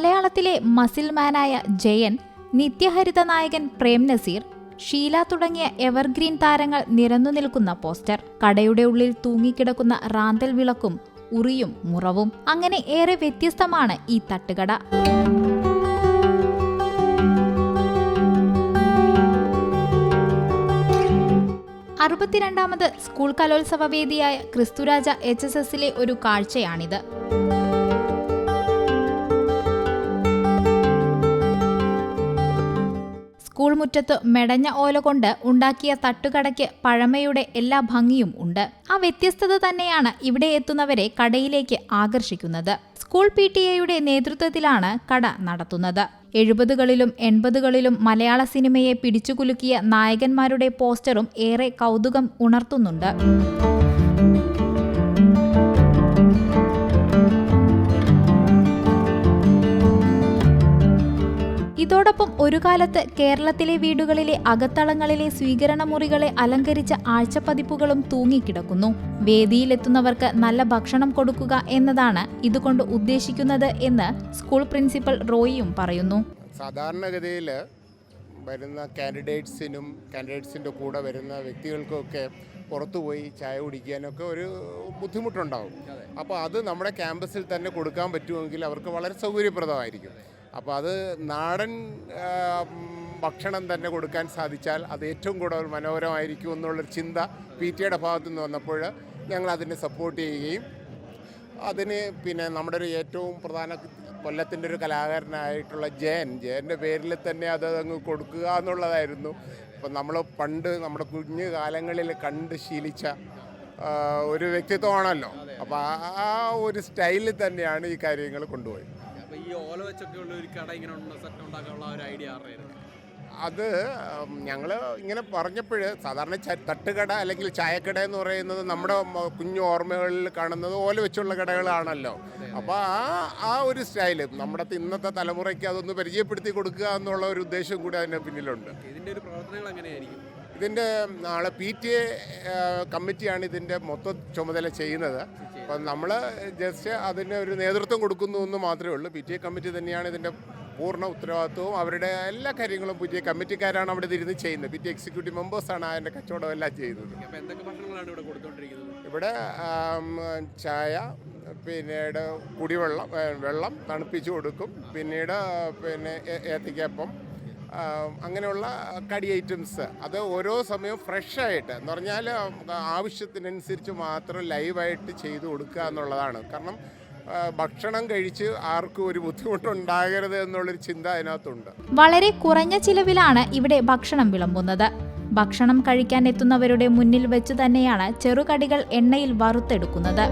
മലയാളത്തിലെ മസിൽമാനായ ജയൻ നിത്യഹരിത നായകൻ പ്രേം നസീർ ഷീല തുടങ്ങിയ എവർഗ്രീൻ താരങ്ങൾ നിരന്നു നിൽക്കുന്ന പോസ്റ്റർ കടയുടെ ഉള്ളിൽ തൂങ്ങിക്കിടക്കുന്ന റാന്തൽ വിളക്കും ഉറിയും മുറവും അങ്ങനെ ഏറെ വ്യത്യസ്തമാണ് ഈ തട്ടുകട. അറുപത്തിരണ്ടാമത് സ്കൂൾ കലോത്സവ വേദിയായ ക്രിസ്തുരാജ എച്ച് എസ് എസിലെ ഒരു കാഴ്ചയാണിത്. സ്കൂൾ മുറ്റത്ത് മെടഞ്ഞ ഓല കൊണ്ട് ഉണ്ടാക്കിയ തട്ടുകടയ്ക്ക് പഴമയുടെ എല്ലാ ഭംഗിയും ഉണ്ട്. ആ വ്യത്യസ്തത തന്നെയാണ് ഇവിടെ എത്തുന്നവരെ കടയിലേക്ക് ആകർഷിക്കുന്നത്. സ്കൂൾ പി ടി എയുടെ നേതൃത്വത്തിലാണ് കട നടത്തുന്നത്. എഴുപതുകളിലും എൺപതുകളിലും മലയാള സിനിമയെ പിടിച്ചുകുലുക്കിയ നായകന്മാരുടെ പോസ്റ്ററും ഏറെ കൗതുകം ഉണർത്തുന്നുണ്ട്. ഇതോടൊപ്പം ഒരു കാലത്ത് കേരളത്തിലെ വീടുകളിലെ അകത്തളങ്ങളിലെ സ്വീകരണ മുറികളെ അലങ്കരിച്ച ആഴ്ചപ്പതിപ്പുകളും തൂങ്ങിക്കിടക്കുന്നു. വേദിയിലെത്തുന്നവർക്ക് നല്ല ഭക്ഷണം കൊടുക്കുക എന്നതാണ് ഇതുകൊണ്ട് ഉദ്ദേശിക്കുന്നത് എന്ന് സ്കൂൾ പ്രിൻസിപ്പൽ റോയിയും പറയുന്നു. സാധാരണഗതിയിൽ വരുന്ന കാൻഡിഡേറ്റ്സിനും കാൻഡിഡേറ്റ്സിന്റെ കൂടെ വരുന്ന വ്യക്തികൾക്കൊക്കെ പുറത്തുപോയി ചായ കുടിക്കാനൊക്കെ ഒരു ബുദ്ധിമുട്ടുണ്ടാവും. അപ്പോൾ അത് നമ്മുടെ ക്യാമ്പസിൽ തന്നെ കൊടുക്കാൻ പറ്റുമെങ്കിൽ അവർക്ക് വളരെ സൗകര്യപ്രദമായിരിക്കും. അപ്പോൾ അത് നാടൻ ഭക്ഷണം തന്നെ കൊടുക്കാൻ സാധിച്ചാൽ അത് ഏറ്റവും കൂടുതൽ മനോഹരമായിരിക്കും എന്നുള്ളൊരു ചിന്ത പി ടി എയുടെ ഭാഗത്തു നിന്ന് വന്നപ്പോൾ ഞങ്ങൾ അതിനെ സപ്പോർട്ട് ചെയ്യുകയും അതിന് പിന്നെ നമ്മുടെ ഒരു ഏറ്റവും പ്രധാന കൊല്ലത്തിന്റെ ഒരു കലാകാരനായിട്ടുള്ള ജയൻ ജയന്റെ പേരിൽ തന്നെ അത് അങ്ങ് കൊടുക്കുക എന്നുള്ളതായിരുന്നു. അപ്പം നമ്മൾ പണ്ട് നമ്മുടെ കുഞ്ഞു കാലങ്ങളിൽ കണ്ട് ശീലിച്ച ഒരു വ്യക്തിത്വമാണല്ലോ. അപ്പോൾ ആ ഒരു സ്റ്റൈലിൽ തന്നെയാണ് ഈ കാര്യങ്ങൾ കൊണ്ടുപോയത്. ഈ ഓല വെച്ചൊക്കെ ഉള്ള ഒരു കട ഇങ്ങനെ ഉണ്ടാക്കാനുള്ള ഒരു ഐഡിയ അത് ഞങ്ങൾ ഇങ്ങനെ പറഞ്ഞപ്പോൾ സാധാരണ തട്ടുകട അല്ലെങ്കിൽ ചായക്കട എന്ന് പറയുന്നത് നമ്മുടെ കുഞ്ഞു ഓർമ്മകളിൽ കാണുന്നത് ഓല വെച്ചുള്ള കടകളാണല്ലോ. അപ്പോൾ ആ ആ ഒരു സ്റ്റൈൽ നമ്മുടെ ഇന്നത്തെ തലമുറയ്ക്ക് അതൊന്ന് പരിചയപ്പെടുത്തി കൊടുക്കുക എന്നുള്ള ഒരു ഉദ്ദേശം കൂടി അതിന്റെ പിന്നിലുണ്ട്. ഇതിന്റെ ഒരു പ്രവർത്തനങ്ങൾ എങ്ങനെയായിരിക്കും? ഇതിന്റെ നാളെ പി ടി എ കമ്മിറ്റിയാണ് ഇതിന്റെ മൊത്തം ചുമതല ചെയ്യുന്നത്. അപ്പം നമ്മൾ ജസ്റ്റ് അതിന് ഒരു നേതൃത്വം കൊടുക്കുന്നു എന്ന് മാത്രമേ ഉള്ളൂ. പി ടി എ കമ്മിറ്റി തന്നെയാണ് ഇതിന്റെ പൂർണ ഉത്തരവാദിത്വവും. അവരുടെ എല്ലാ കാര്യങ്ങളും പി ടി എ കമ്മിറ്റിക്കാരാണ് അവിടെ ഇരുന്ന് ചെയ്യുന്നത്. പി ടി എക്സിക്യൂട്ടീവ് മെമ്പേഴ്സാണ് അതിന്റെ കച്ചവടം എല്ലാം ചെയ്യുന്നത്. ഇവിടെ ചായ പിന്നീട് കുടിവെള്ളം വെള്ളം തണുപ്പിച്ച് കൊടുക്കും. പിന്നീട് പിന്നെ ഏ- ഏത്തയ്ക്കപ്പം ആ, അങ്ങനെയുള്ള കടി ഐറ്റംസ് അത് ഓരോ സമയവും ഫ്രഷായിട്ട് എന്ന് പറഞ്ഞാൽ ആവശ്യത്തിനനുസരിച്ച് മാത്രം ലൈവായിട്ട് ചെയ്തു കൊടുക്കുക എന്നുള്ളതാണ്. കാരണം ഭക്ഷണം കഴിച്ച് ആർക്കും ഒരു ബുദ്ധിമുട്ടുണ്ടാകരുത് എന്നുള്ളൊരു ചിന്ത അതിനകത്തുണ്ട്. വളരെ കുറഞ്ഞ ചിലവിലാണ് ഇവിടെ ഭക്ഷണം വിളമ്പുന്നത്. ഭക്ഷണം കഴിക്കാൻ എത്തുന്നവരുടെ മുന്നിൽ വെച്ച് തന്നെയാണ് ചെറുകടികൾ എണ്ണയിൽ വറുത്തെടുക്കുന്നത്.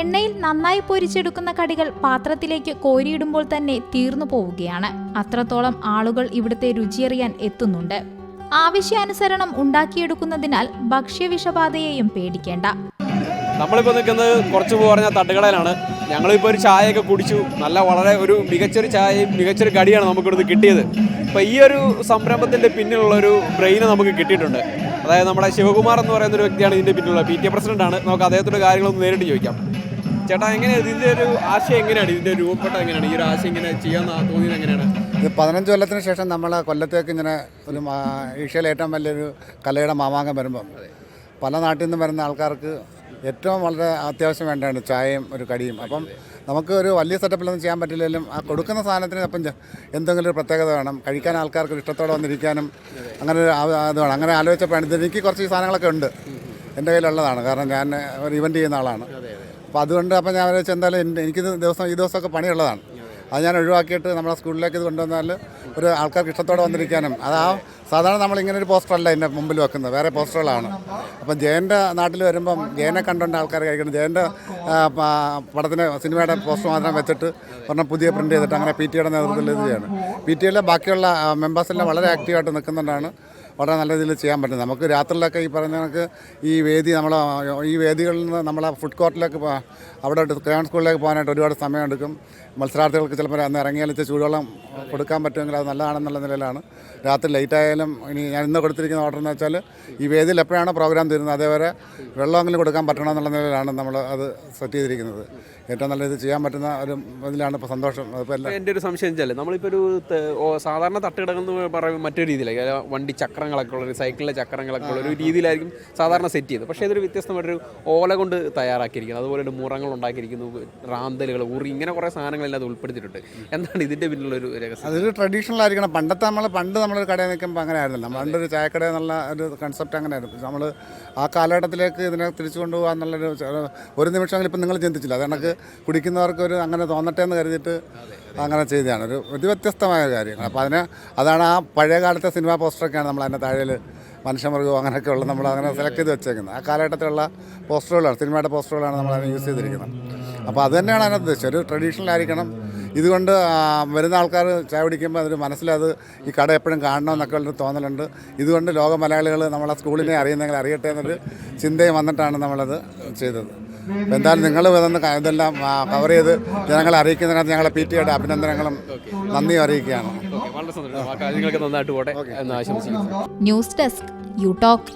എണ്ണയിൽ നന്നായി പൊരിച്ചെടുക്കുന്ന കടികൾ പാത്രത്തിലേക്ക് കോരിയിടുമ്പോൾ തന്നെ തീർന്നു പോവുകയാണ്. അത്രത്തോളം ആളുകൾ ഇവിടുത്തെ രുചിയറിയാൻ എത്തുന്നുണ്ട്. ആവശ്യാനുസരണം ഉണ്ടാക്കിയെടുക്കുന്നതിനാൽ ഭക്ഷ്യവിഷബാധയെയും പേടിക്കേണ്ട. നമ്മളിപ്പോൾ നിൽക്കുന്നത് കുറച്ച് പറഞ്ഞ തട്ടുകടയിലാണ്. ഞങ്ങളിപ്പോൾ ഒരു ചായയൊക്കെ കുടിച്ചു. നല്ല വളരെ ഒരു മികച്ചൊരു ചായയും മികച്ചൊരു കടിയാണ് നമുക്കിവിടുന്ന് കിട്ടിയത്. അപ്പോൾ ഈ ഒരു സംരംഭത്തിന്റെ പിന്നിലുള്ളൊരു ബ്രെയിൻ നമുക്ക് കിട്ടിയിട്ടുണ്ട്. അതായത് നമ്മുടെ ശിവകുമാർ എന്ന് പറയുന്ന ഒരു വ്യക്തിയാണ് ഇതിന്റെ പിന്നിലുള്ള പി ടി എ പ്രസിഡന്റാണ് നമുക്ക് അദ്ദേഹത്തിന്റെ കാര്യങ്ങളൊന്ന് നേരിട്ട് ചോദിക്കാം. ചേട്ടാ എങ്ങനെയാണ് ഇതിന്റെ ഒരു ആശയം എങ്ങനെയാണ്? ഇതിന്റെ രൂപപ്പെട്ട എങ്ങനെയാണ്? ഈ ഒരു ആശയം ഇങ്ങനെ ചെയ്യാൻ തോന്നിയത് എങ്ങനെയാണ്? ഇത് പതിനഞ്ച് കൊല്ലത്തിന് ശേഷം നമ്മൾ കൊല്ലത്തേക്ക് ഇങ്ങനെ ഒരു ഏഷ്യയിലെ ഏറ്റവും വലിയൊരു കലയുടെ മാമാങ്കം വരുമ്പം പല നാട്ടിൽ നിന്നും വരുന്ന ആൾക്കാർക്ക് ഏറ്റവും വളരെ അത്യാവശ്യം വേണ്ടതാണ് ചായയും ഒരു കടിയും. അപ്പം നമുക്ക് ഒരു വലിയ സെറ്റപ്പിലൊന്നും ചെയ്യാൻ പറ്റില്ലെങ്കിലും ആ കൊടുക്കുന്ന സാധനത്തിന് അപ്പം എന്തെങ്കിലും ഒരു പ്രത്യേകത വേണം. കഴിക്കാൻ ആൾക്കാർക്ക് ഇഷ്ടത്തോടെ വന്നിരിക്കാനും അങ്ങനെ ഒരു ഇത് അത് വേണം. അങ്ങനെ ആലോചിച്ചപ്പോഴാണ് എനിക്ക് കുറച്ച് സാധനങ്ങളൊക്കെ ഉണ്ട്. എന്റെ കയ്യിലുള്ളതാണ്. കാരണം ഞാൻ ഒരു ഇവന്റ് ചെയ്യുന്ന ആളാണ്. അപ്പോൾ അതുകൊണ്ട് അപ്പോൾ ഞാൻ വിചാരിച്ചു എന്തായാലും എനിക്കിത് ദിവസം ഈ ദിവസമൊക്കെ പണിയുള്ളതാണ്. അത് ഞാൻ ഒഴിവാക്കിയിട്ട് നമ്മളെ സ്കൂളിലേക്ക് ഇത് കൊണ്ടുവന്നാൽ ഒരു ആൾക്കാർക്ക് ഇഷ്ടത്തോടെ വന്നിരിക്കാനും. അത് ആ സാധാരണ നമ്മൾ ഇങ്ങനെ ഒരു പോസ്റ്ററല്ല എന്റെ മുമ്പിൽ വെക്കുന്നത്. വേറെ പോസ്റ്ററുകളാണ്. അപ്പം ജയന്റെ നാട്ടിൽ വരുമ്പം ജയനെ കണ്ടുകൊണ്ട് ആൾക്കാർ കഴിക്കണം. ജയന്റെ പടത്തിന് സിനിമയുടെ പോസ്റ്റർ മാത്രം വെച്ചിട്ട് ഒരെണ്ണം പുതിയ പ്രിന്റ് ചെയ്തിട്ട് അങ്ങനെ പി ടിയുടെ നേതൃത്വത്തിൽ ഇത് ചെയ്യാണ്. പി ടിയിലെ ബാക്കിയുള്ള മെമ്പേഴ്സെല്ലാം വളരെ ആക്റ്റീവായിട്ട് നിൽക്കുന്നുണ്ടാണ്. വളരെ നല്ല രീതിയിൽ ചെയ്യാൻ പറ്റുന്നത് നമുക്ക് രാത്രിയിലൊക്കെ ഈ പറഞ്ഞ കണക്ക് ഈ വേദി നമ്മൾ ഈ വേദികളിൽ നിന്ന് നമ്മൾ ഫുഡ് കോർട്ടിലേക്ക് അവിടെ ക്രയോൺ സ്കൂളിലേക്ക് പോകാനായിട്ട് ഒരുപാട് സമയം എടുക്കും. മത്സരാർത്ഥികൾക്ക് ചിലപ്പോൾ അന്ന് ഇറങ്ങിയാലും ഇച്ചിരി ചൂടുവെള്ളം കൊടുക്കാൻ പറ്റുമെങ്കിൽ അത് നല്ലതാണെന്നുള്ള നിലയിലാണ്. രാത്രി ലേറ്റ് ആയാലും ഇനി ഞാൻ ഇന്ന് കൊടുത്തിരിക്കുന്ന ഓർഡർ എന്ന് വെച്ചാൽ ഈ വേദിയിൽ എപ്പോഴാണോ പ്രോഗ്രാം തീരുന്നത് അതേവരെ വെള്ളമെങ്കിലും കൊടുക്കാൻ പറ്റണമെന്നുള്ള നിലയിലാണ് നമ്മൾ അത് സെറ്റ് ചെയ്തിരിക്കുന്നത്. ഏറ്റവും നല്ല ഇത് ചെയ്യാൻ പറ്റുന്ന ഒരു ഇതിലാണ് ഇപ്പോൾ സന്തോഷം. അതിപ്പോൾ എല്ലാ എന്റെ ഒരു സംശയം വെച്ചാൽ നമ്മളിപ്പോൾ ഒരു സാധാരണ തട്ടുകിടങ്ങെന്ന് പറയുമ്പോൾ മറ്റൊരു അതായത് വണ്ടി ചക്രങ്ങളൊക്കെ ഉള്ള ഒരു സൈക്കിളിലെ ചക്രങ്ങളൊക്കെ ഉള്ള ഒരു രീതിയിലായിരിക്കും സാധാരണ സെറ്റ് ചെയ്തത്. പക്ഷേ ഇതൊരു വ്യത്യസ്തമായിട്ടൊരു ഓല കൊണ്ട് തയ്യാറാക്കിയിരിക്കുന്നത്. അതുപോലെ ഒരു മുറങ്ങൾ ഉണ്ടാക്കിയിരിക്കുന്നു റാന്തലുകൾ ഉറി ഇങ്ങനെ കുറേ സാധനങ്ങളെല്ലാം അത് ഉൾപ്പെടുത്തിയിട്ടുണ്ട്. എന്താണ് ഇതിന്റെ പിന്നിലുള്ളൊരു രഹസ്യം? അതൊരു ട്രഡീഷണൽ ആയിരിക്കണം. പണ്ടത്തെ നമ്മൾ പണ്ട് നമ്മളൊരു കടയിൽ നിൽക്കുമ്പോൾ അങ്ങനെ ആയിരുന്നില്ല. നമ്മൾ പണ്ടൊരു ചായക്കട എന്നുള്ള ഒരു കൺസെപ്റ്റ് അങ്ങനെ ആയിരുന്നു നമ്മൾ ആ കാലഘട്ടത്തിലേക്ക് ഇതിനെ തിരിച്ചു കൊണ്ടുപോകാൻ എന്നുള്ളൊരു ഒരു നിമിഷമെങ്കിലും ഇപ്പം നിങ്ങൾ ചിന്തിച്ചില്ല. അത് കണക്ക് കുടിക്കുന്നവർക്ക് ഒരു അങ്ങനെ തോന്നട്ടെ എന്ന് കരുതിയിട്ട് അങ്ങനെ ചെയ്തതാണ്. ഒരു ഒരു വ്യത്യസ്തമായ കാര്യങ്ങൾ അപ്പോൾ അതിന് അതാണ് ആ പഴയ കാലത്തെ സിനിമാ പോസ്റ്ററൊക്കെയാണ് നമ്മൾ അതിന്റെ താഴെ മനുഷ്യമൃഗവും അങ്ങനെയൊക്കെ ഉള്ള നമ്മൾ അങ്ങനെ സെലക്ട് ചെയ്ത് വെച്ചേക്കുന്നത്. ആ കാലഘട്ടത്തിലുള്ള പോസ്റ്ററുകളാണ് സിനിമയുടെ പോസ്റ്ററുകളാണ് നമ്മൾ അതിന് യൂസ് ചെയ്തിരിക്കുന്നത്. അപ്പോൾ അത് തന്നെയാണ് അതിനകത്ത് ഉദ്ദേശം. ഒരു ട്രഡീഷണൽ ആയിരിക്കണം. ഇതുകൊണ്ട് വരുന്ന ആൾക്കാർ ചായ കുടിക്കുമ്പോൾ അതൊരു മനസ്സിലത് ഈ കട എപ്പോഴും കാണണം കാണണമെന്നൊക്കെ ഉള്ളൊരു തോന്നലുണ്ട്. ഇതുകൊണ്ട് ലോക മലയാളികൾ നമ്മളെ സ്കൂളിനെ അറിയുന്നെങ്കിൽ അറിയട്ടെ എന്നൊരു ചിന്തയും വന്നിട്ടാണ് നമ്മളത് ചെയ്തത്. എന്തായാലും നിങ്ങൾ വന്ന് ഇതെല്ലാം കവർ ചെയ്ത് ജനങ്ങളെ അറിയിക്കുന്നതിനകത്ത് ഞങ്ങളെ പി ടിയുടെ അഭിനന്ദനങ്ങളും നന്ദിയും അറിയിക്കുകയാണ്. ഓക്കെ വളരെ സന്തോഷം. കാര്യങ്ങളൊക്കെ നന്നായിട്ട് പോട്ടെ എന്ന് ആശംസിക്കുന്നു. News desk U talk.